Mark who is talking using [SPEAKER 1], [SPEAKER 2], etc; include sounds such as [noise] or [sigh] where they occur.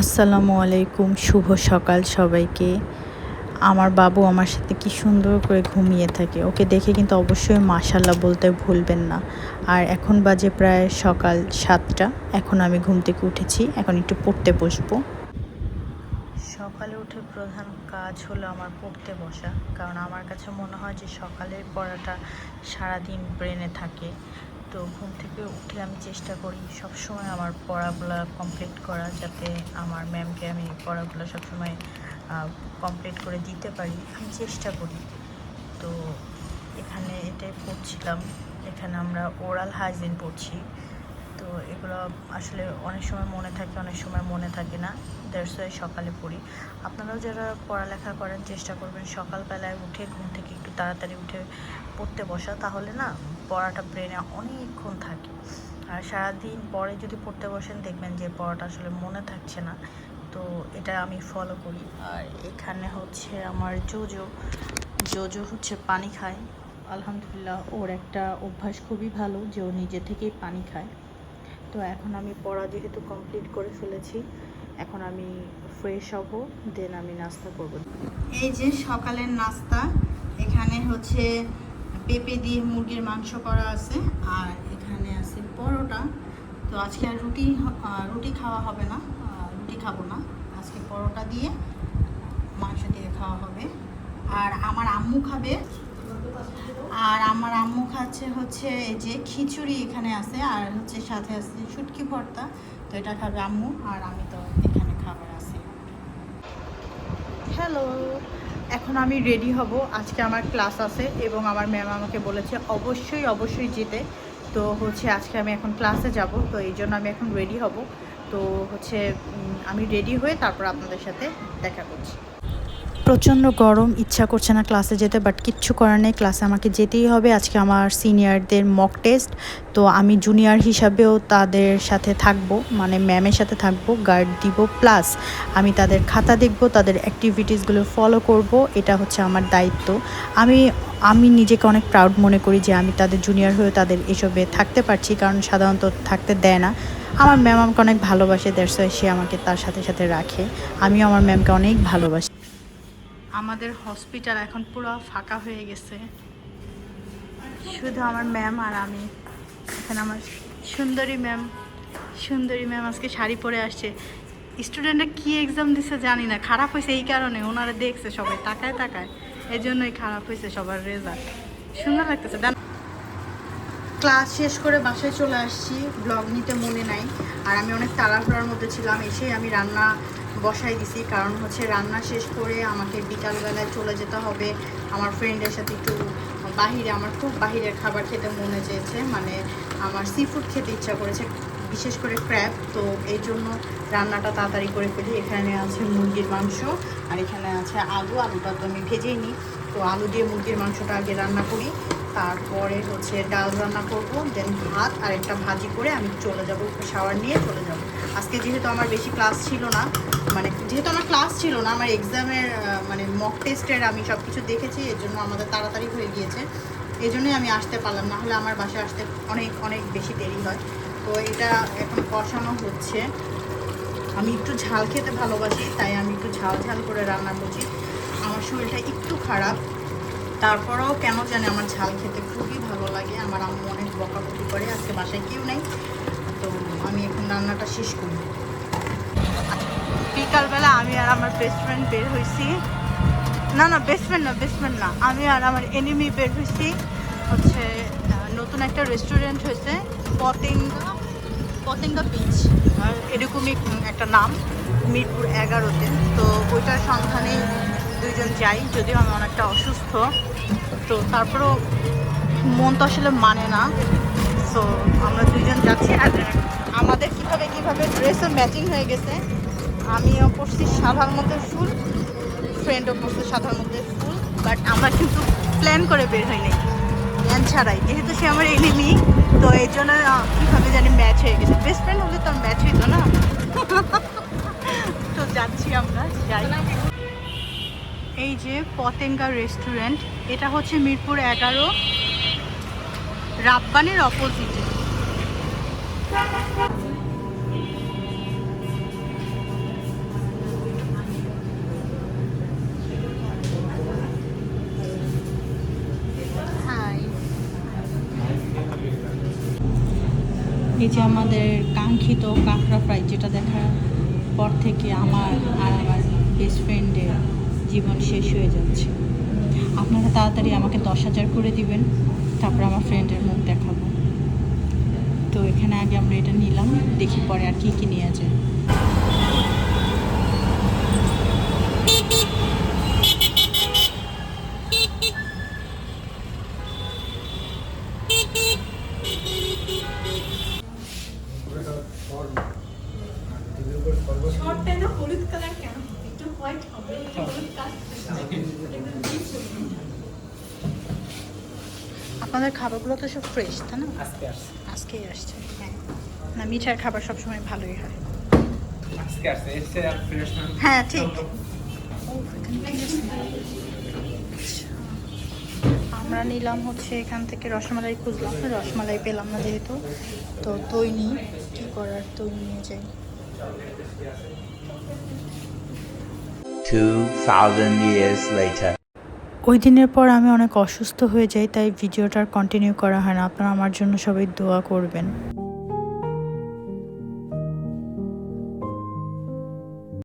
[SPEAKER 1] আসসালামু আলাইকুম, শুভ সকাল সবাইকে। আমার বাবু আমার সাথে কি সুন্দর করে ঘুমিয়ে থাকে। ওকে দেখে কিন্তু অবশ্যই মাশাল্লাহ বলতে ভুলবেন না। আর এখন বাজে প্রায় সকাল সাতটা। এখন আমি ঘুম থেকে উঠেছি। এখন একটু পড়তে বসবো। সকালে উঠে প্রধান কাজ হলো আমার পড়তে বসা। কারণ আমার কাছে মনে হয় যে সকালের পড়াটা সারাদিন ব্রেনে থাকে। তো ঘুম থেকে উঠে আমি চেষ্টা করি সবসময় আমার পড়াগুলো কমপ্লিট করা যাতে আমার ম্যামকে আমি পড়াগুলো সবসময় কমপ্লিট করে দিতে পারি। আমি চেষ্টা করি। তো এখানে এটাই পড়ছিলাম। এখানে আমরা ওরাল হাইজিন পড়ছি। তো এগুলো আসলে অনেক সময় মনে থাকে, অনেক সময় মনে থাকে না। ওয়াই সকালে পড়ি। আপনারাও যারা পড়ালেখা করেন চেষ্টা করবেন, সকালবেলায় উঠে ঘুম থেকে একটু তাড়াতাড়ি উঠে পড়তে বসা, তাহলে না পড়াটা ব্রেনে অনেকক্ষণ থাকে। আর সারাদিন পরে যদি পড়তে বসেন, দেখবেন যে পড়াটা আসলে মনে থাকছে না। তো এটা আমি ফলো করি। আর এখানে হচ্ছে আমার জোজো। জোজো হচ্ছে পানি খায়। আলহামদুলিল্লাহ, ওর একটা অভ্যাস খুবই ভালো যে ও নিজে থেকেই পানি খায়। তো এখন আমি পড়া যেহেতু কমপ্লিট করে ফেলেছি, এখন আমি ফ্রেশ হব দেন আমি নাস্তা করব।
[SPEAKER 2] এই যে সকালের নাস্তা, এখানে হচ্ছে পেঁপে দিয়ে মুরগির মাংস করা আছে, আর এখানে আছে পরোটা। তো আজকে আর রুটি রুটি খাওয়া হবে না রুটি খাব না। আজকে পরোটা দিয়ে মাংস দিয়ে খাওয়া হবে। আর আমার আম্মু খাবে। আর আমার আম্মু খাচ্ছে হচ্ছে যে খিচুড়ি এখানে আছে, আর হচ্ছে সাথে আছে শুটকি ভর্তা। তো এটা খাবে আম্মু, আর আমি তো এখানে খাবার আছে।
[SPEAKER 1] হ্যালো এখন আমি রেডি হব। আজকে আমার ক্লাস আছে এবং আমার ম্যাম আমাকে বলেছে অবশ্যই অবশ্যই যেতে। তো হচ্ছে আজকে আমি এখন ক্লাসে যাব। তো এই জন্য আমি এখন রেডি হব। তো হচ্ছে আমি রেডি হয়ে তারপর আপনাদের সাথে দেখা করছি। প্রচণ্ড গরম, ইচ্ছা করছে না ক্লাসে যেতে বাট কিচ্ছু করার নেই। ক্লাসে আমাকে যেতেই হবে। আজকে আমার সিনিয়রদের মক টেস্ট তো আমি জুনিয়র হিসাবেও তাদের সাথে থাকব মানে ম্যামের সাথে থাকব গার্ড দিব। প্লাস আমি তাদের খাতা দেখব, তাদের অ্যাক্টিভিটিসগুলো ফলো করব। এটা হচ্ছে আমার দায়িত্ব। আমি আমি নিজেকে অনেক প্রাউড মনে করি যে আমি তাদের জুনিয়র হয়েও তাদের এসবে থাকতে পারছি, কারণ সাধারণত থাকতে দেয় না। আমার ম্যাম আমাকে অনেক ভালোবাসে ওয়াই সে আমাকে তার সাথে সাথে রাখে। আমিও আমার ম্যামকে অনেক ভালোবাসি। আমাদের হসপিটাল এখন পুরো ফাঁকা হয়ে গেছে। শুধু আমার ম্যাম আর আমি। এখানে আমার সুন্দরী ম্যাম। সুন্দরী ম্যাম আজকে শাড়ি পরে আসছে। স্টুডেন্টরা কি এক্সাম দিছে জানি না। খারাপ হয়েছে এই কারণে। ওনারা দেখছে সবাই, তাকায় তাকায়। এই জন্যই খারাপ হয়েছে সবার রেজাল্ট সুন্দর লাগতেছে। ক্লাস শেষ করে বাসায় চলে আসছি। ব্লগ নিতে মনে নাই। আর আমি অনেক তাড়াহুড়ার মধ্যে ছিলাম এসে আমি রান্না বসাই দিছি। কারণ হচ্ছে রান্না শেষ করে আমাকে বিকালবেলায় চলে যেতে হবে। আমার ফ্রেন্ডের সাথে একটু বাহিরে, আমার খুব বাহিরের খাবার খেতে মনে চেয়েছে। মানে আমার সি ফুড খেতে ইচ্ছা করেছে, বিশেষ করে ক্র্যাব তো এই জন্য রান্নাটা তাড়াতাড়ি করে ফেলি। এখানে আছে মুরগির মাংস আর এখানে আছে আলু। আলুটা তো আমি ভেজেই নিই। তো আলু দিয়ে মুরগির মাংসটা আগে রান্না করি। তারপরে হচ্ছে ডাল রান্না করব দেন ভাত আর একটা ভাজি করে আমি চলে যাব শাওয়ার নিয়ে চলে যাব। আজকে যেহেতু আমার বেশি ক্লাস ছিল না মানে যেহেতু আমার ক্লাস ছিল না, আমার এক্সামের মানে মক টেস্টের আমি সব কিছু দেখেছি, এর জন্য আমাদের তাড়াতাড়ি হয়ে গিয়েছে। এই জন্যই আমি আসতে পারলাম না হলে আমার বাসায় আসতে অনেক অনেক বেশি দেরি হয়। তো এটা এখন কষানো হচ্ছে। আমি একটু ঝাল খেতে ভালোবাসি, তাই আমি একটু ঝাল ঝাল করে রান্না করছি। আমার শরীরটা একটু খারাপ তারপরেও কেন জানি আমার ঝাল খেতে খুবই ভালো লাগে, আমার আম্মু অনেক বকাবকি করে, আজকে বাসায় কেউ নেই, তো আমি এখন রান্নাটা শেষ করি। বিকালবেলা আমি আর আমার বেস্ট ফ্রেন্ড বের হয়েছি না না বেস্ট ফ্রেন্ড না বেস্ট ফ্রেন্ড না, আমি আর আমার এনিমি বের হয়েছি হচ্ছে নতুন একটা রেস্টুরেন্ট হয়েছে, পতেঙ্গা পতেঙ্গা বিচ আর এরকমই একটা নাম, মিরপুর এগারোতে, তো ওইটার সন্ধানে দুইজন যাই, যদিও আমি অনেকটা অসুস্থ। তো তারপরেও মন তো আসলে মানে না। সো আমরা দুইজন যাচ্ছি। আর আমাদের কীভাবে কীভাবে ড্রেসও ম্যাচিং হয়ে গেছে, আমিও পড়ছি মধ্যে ফুল ফ্রেন্ডও পড়ছে মধ্যে ফুল বাট আমরা কিন্তু প্ল্যান করে বের হই প্ল্যান ছাড়াই, যেহেতু সে আমার এনিমি তো এই জন্য কীভাবে জানি ম্যাচ হয়ে গেছে। বেস্ট ফ্রেন্ড হলে তো ম্যাচ হইতো না। [laughs] তো যাচ্ছি আমরা, যাই। এই যে পতেঙ্গা রেস্টুরেন্ট এটা হচ্ছে মিরপুর এগারো, রাব্বানের অপোজিটে এই যে আমাদের কাঙ্ক্ষিত কাঁকড়া ফ্রাই যেটা দেখার পর থেকে আমার আর আমার বেস্ট ফ্রেন্ডের জীবন শেষ হয়ে যাচ্ছে। আপনারা তাড়াতাড়ি আমাকে দশ হাজার করে দিবেন, তারপর আমার ফ্রেন্ডের মুখ দেখাবো। তো এখানে আগে আমরা এটা নিলাম, দেখি পরে আর কী কী নিয়ে যায়। আপনাদের খাবারগুলো তো সব ফ্রেশ তাই না?
[SPEAKER 3] আজকে আসছে।
[SPEAKER 1] আজকেই আসছে হ্যাঁ। না মিঠার খাবার সবসময় ভালোই হয়।
[SPEAKER 3] আজকে আসছে এসছে আর ফ্রেশ না
[SPEAKER 1] হ্যাঁ ঠিক। আমরা নিলাম হচ্ছে এখান থেকে রসমালাই খুঁজলাম রসমালাই পেলাম না যেহেতু তো দই নিই। কী করার দই নিয়ে যাই।
[SPEAKER 4] 2000 years later.
[SPEAKER 1] ওই দিনের পর আমি অনেক অসুস্থ হয়ে যাই, তাই ভিডিওটার কন্টিনিউ করা হয় না। আপনারা আমার জন্য সবাই দোয়া করবেন।